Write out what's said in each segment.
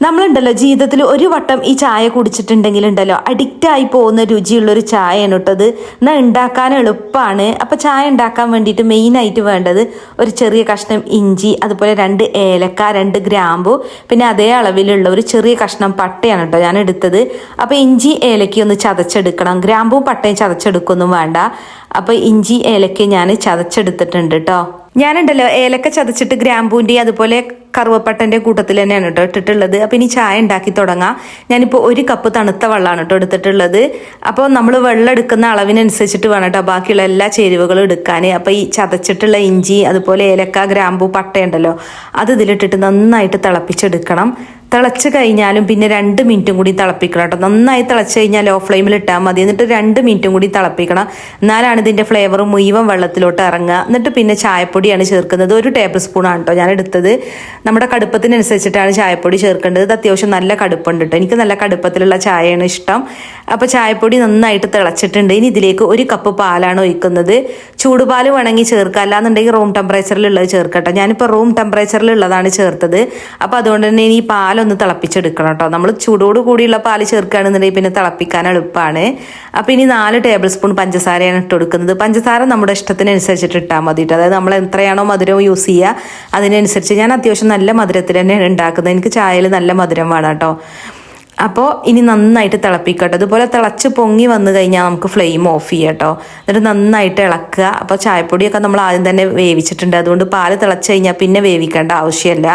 നമ്മളുണ്ടല്ലോ ജീവിതത്തിൽ ഒരു വട്ടം ഈ ചായ കുടിച്ചിട്ടുണ്ടെങ്കിൽ ഉണ്ടല്ലോ അഡിക്റ്റ് ആയി പോകുന്ന രുചിയുള്ളൊരു ചായയാണ് കേട്ടത് എന്നാൽ ഉണ്ടാക്കാൻ എളുപ്പമാണ്. അപ്പോൾ ചായ ഉണ്ടാക്കാൻ വേണ്ടിയിട്ട് മെയിനായിട്ട് വേണ്ടത് ഒരു ചെറിയ കഷ്ണം ഇഞ്ചി അതുപോലെ രണ്ട് ഏലക്ക രണ്ട് ഗ്രാമ്പു പിന്നെ അതേ അളവിലുള്ള ഒരു ചെറിയ കഷ്ണം പട്ടയാണ് കേട്ടോ ഞാൻ എടുത്തത്. അപ്പോൾ ഇഞ്ചി ഏലക്ക ഒന്ന് ചതച്ചെടുക്കണം. ഗ്രാമ്പും പട്ടയും ചതച്ചെടുക്കൊന്നും വേണ്ട. അപ്പോൾ ഇഞ്ചി ഏലക്ക ഞാൻ ചതച്ചെടുത്തിട്ടുണ്ട് കേട്ടോ. ഞാനുണ്ടല്ലോ ഏലക്ക ചതച്ചിട്ട് ഗ്രാമ്പൂന്റെ അതുപോലെ കറുവപ്പട്ടന്റെ കൂട്ടത്തിൽ തന്നെയാണ് കേട്ടോ ഇട്ടിട്ടുള്ളത്. അപ്പോൾ ഇനി ചായ ഉണ്ടാക്കി തുടങ്ങാം. ഞാനിപ്പോൾ ഒരു കപ്പ് തണുത്ത വെള്ളമാണ് കേട്ടോ എടുത്തിട്ടുള്ളത്. അപ്പോൾ നമ്മൾ വെള്ളം എടുക്കുന്ന അളവിനനുസരിച്ചിട്ട് വേണം കേട്ടോ ബാക്കിയുള്ള എല്ലാ ചേരുവകളും എടുക്കാൻ അപ്പോൾ ഈ ചതച്ചിട്ടുള്ള ഇഞ്ചി അതുപോലെ ഏലക്ക ഗ്രാമ്പൂ പട്ടയുണ്ടല്ലോ അത് ഇതിലിട്ടിട്ട് നന്നായിട്ട് തിളപ്പിച്ചെടുക്കണം. തിളച്ച് കഴിഞ്ഞാലും പിന്നെ രണ്ട് മിനിറ്റും കൂടി തിളപ്പിക്കണം കേട്ടോ. നന്നായി തിളച്ച് കഴിഞ്ഞാൽ ലോ ഫ്ലെയിമിൽ ഇട്ടാൽ മതി. എന്നിട്ട് രണ്ട് മിനിറ്റും കൂടി തിളപ്പിക്കണം. എന്നാലാണ് ഇതിന്റെ ഫ്ലേവർ മുഴുവൻ വെള്ളത്തിലോട്ട് ഇറങ്ങുക. എന്നിട്ട് പിന്നെ ചായപ്പൊടിയാണ് ചേർക്കുന്നത്. ഒരു ടേബിൾ സ്പൂണാണ് കേട്ടോ ഞാൻ എടുത്തത്. നമ്മുടെ കടുപ്പത്തിനനുസരിച്ചിട്ടാണ് ചായപ്പൊടി ചേർക്കേണ്ടത്. അത്യാവശ്യം നല്ല കടുപ്പുണ്ട് കേട്ടോ. എനിക്ക് നല്ല കടുപ്പത്തിലുള്ള ചായയാണ് ഇഷ്ടം. അപ്പോൾ ചായപ്പൊടി നന്നായിട്ട് തിളച്ചിട്ടുണ്ട്. ഇനി ഇതിലേക്ക് ഒരു കപ്പ് പാലാണ് ഒഴിക്കുന്നത്. ചൂടുപാൽ വേണമെങ്കിൽ ചേർക്കുക അല്ലാന്നുണ്ടെങ്കിൽ റൂം ടെമ്പറേച്ചറിലുള്ളത് ചേർക്കട്ടെ. ഞാനിപ്പോൾ റൂം ടെമ്പറേച്ചറിലുള്ളതാണ് ചേർത്തത്. അപ്പോൾ അതുകൊണ്ട് തന്നെ ഈ പാലൊന്ന് തിളപ്പിച്ചെടുക്കണം കേട്ടോ. നമ്മൾ ചൂടോട് കൂടിയുള്ള പാൽ ചേർക്കുകയാണെന്നുണ്ടെങ്കിൽ പിന്നെ തിളപ്പിക്കാൻ എളുപ്പമാണ് അപ്പോൾ ഇനി നാല് ടേബിൾ സ്പൂൺ പഞ്ചസാരയാണ് ഇട്ട് കൊടുക്കുന്നത്. പഞ്ചസാര നമ്മുടെ ഇഷ്ടത്തിനനുസരിച്ചിട്ട് ഇട്ടാൽ മതി അതായത് നമ്മൾ എത്രയാണോ മധുരം യൂസ് ചെയ്യുക അതിനനുസരിച്ച് ഞാൻ അത്യാവശ്യം നല്ല മധുരത്തിൽ തന്നെയാണ് ഉണ്ടാക്കുന്നത്. എനിക്ക് ചായയിൽ നല്ല മധുരം വേണം കേട്ടോ. അപ്പോൾ ഇനി നന്നായിട്ട് തിളപ്പിക്കട്ടോ. അതുപോലെ തിളച്ച് പൊങ്ങി വന്നു കഴിഞ്ഞാൽ നമുക്ക് ഫ്ലെയിം ഓഫ് ചെയ്യാം കേട്ടോ എന്നിട്ട് നന്നായിട്ട് ഇളക്കുക. അപ്പോൾ ചായപ്പൊടിയൊക്കെ നമ്മൾ ആദ്യം തന്നെ വേവിച്ചിട്ടുണ്ട്. അതുകൊണ്ട് പാൽ തിളച്ച് കഴിഞ്ഞാൽ പിന്നെ വേവിക്കേണ്ട ആവശ്യമില്ല.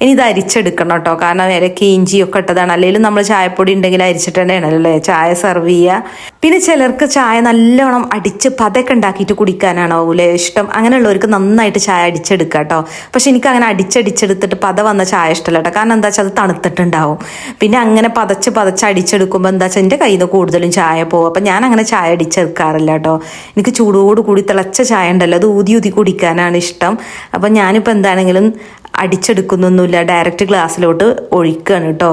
ഇനി ഇത് അരിച്ചെടുക്കണം കേട്ടോ കാരണം ഇലക്ക് ഇഞ്ചിയൊക്കെ ഇട്ടതാണ്. അല്ലെങ്കിൽ നമ്മൾ ചായപ്പൊടി ഉണ്ടെങ്കിൽ അരിച്ചിട്ട് തന്നെയാണല്ലോ ചായ സെർവ് ചെയ്യുക പിന്നെ ചിലർക്ക് ചായ നല്ലോണം അടിച്ച് പതൊക്കെ ഉണ്ടാക്കിയിട്ട് കുടിക്കാനാണാവൂലേ. ഇഷ്ടം അങ്ങനെയുള്ളവർക്ക് നന്നായിട്ട് ചായ അടിച്ചെടുക്കുക കേട്ടോ പക്ഷെ എനിക്ക് അങ്ങനെ അടിച്ചടിച്ചെടുത്തിട്ട് പത വന്ന ചായ ഇഷ്ടമല്ല കേട്ടോ കാരണം എന്താ വെച്ചാൽ അത് തണുത്തിട്ടുണ്ടാവും. പിന്നെ അങ്ങനെ പതച്ച് പതച്ച് അടിച്ചെടുക്കുമ്പോൾ എന്താ വെച്ചാൽ എന്റെ കയ്യിൽ നിന്ന് കൂടുതലും ചായ പോകും അപ്പം ഞാൻ അങ്ങനെ ചായ അടിച്ചെടുക്കാറില്ല കേട്ടോ. എനിക്ക് ചൂടോട് കൂടി തിളച്ച ചായ ഉണ്ടല്ലോ അത് ഊതി ഊതി കുടിക്കാനാണ് ഇഷ്ടം. അപ്പം ഞാനിപ്പോൾ എന്താണെങ്കിലും അടിച്ചെടുക്കുന്നൊന്നുമില്ല ഡയറക്റ്റ് ഗ്ലാസ്സിലോട്ട് ഒഴിക്കുകയാണ് കേട്ടോ.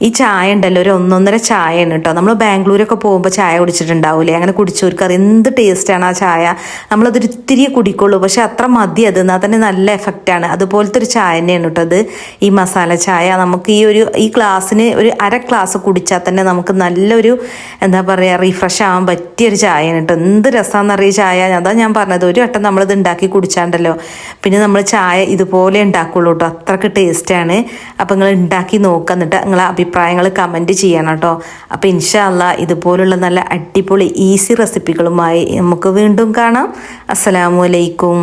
ഈ ചായ ഉണ്ടല്ലോ ഒരു ഒന്നൊന്നര ചായയാണ് കേട്ടോ. നമ്മൾ ബാംഗ്ലൂരൊക്കെ പോകുമ്പോൾ ചായ കുടിച്ചിട്ടുണ്ടാവില്ലേ അങ്ങനെ കുടിച്ചവർക്ക് അറിയാം എന്ത് ടേസ്റ്റാണ് ആ ചായ? നമ്മളതൊരു ഇത്തിരി കുടിക്കുള്ളൂ. പക്ഷെ അത്ര മതി അത്. എന്നാൽ തന്നെ നല്ല എഫക്റ്റാണ് അതുപോലത്തെ ഒരു ചായ തന്നെയാണ് കേട്ടോ അത് ഈ മസാല ചായ. നമുക്ക് ഈ ഒരു ഈ ഗ്ലാസ്സിന് ഒരു അര ഗ്ലാസ് കുടിച്ചാൽ തന്നെ നമുക്ക് നല്ലൊരു എന്താ പറയുക റീഫ്രഷ് ആവാൻ പറ്റിയൊരു ചായയാണ് കേട്ടോ. എന്ത് രസമാണെന്നറിയ ചായ? അതാ ഞാൻ പറഞ്ഞത്. ഒരു വട്ടം നമ്മളിത് ഉണ്ടാക്കി കുടിച്ചാണ്ടല്ലോ. പിന്നെ നമ്മൾ ചായ ഇതുപോലെ ഉണ്ടാക്കുള്ളൂ കേട്ടോ. അത്രയ്ക്ക് ടേസ്റ്റാണ് അപ്പം നിങ്ങൾ ഉണ്ടാക്കി നോക്കുക എന്നിട്ട് നിങ്ങളെ അഭിപ്രായങ്ങൾ കമന്റ് ചെയ്യണം കേട്ടോ. അപ്പോൾ ഇൻഷാല്ല ഇതുപോലുള്ള നല്ല അടിപൊളി ഈസി റെസിപ്പികളുമായി നമുക്ക് വീണ്ടും കാണാം. അസ്സലാമു അലൈക്കും.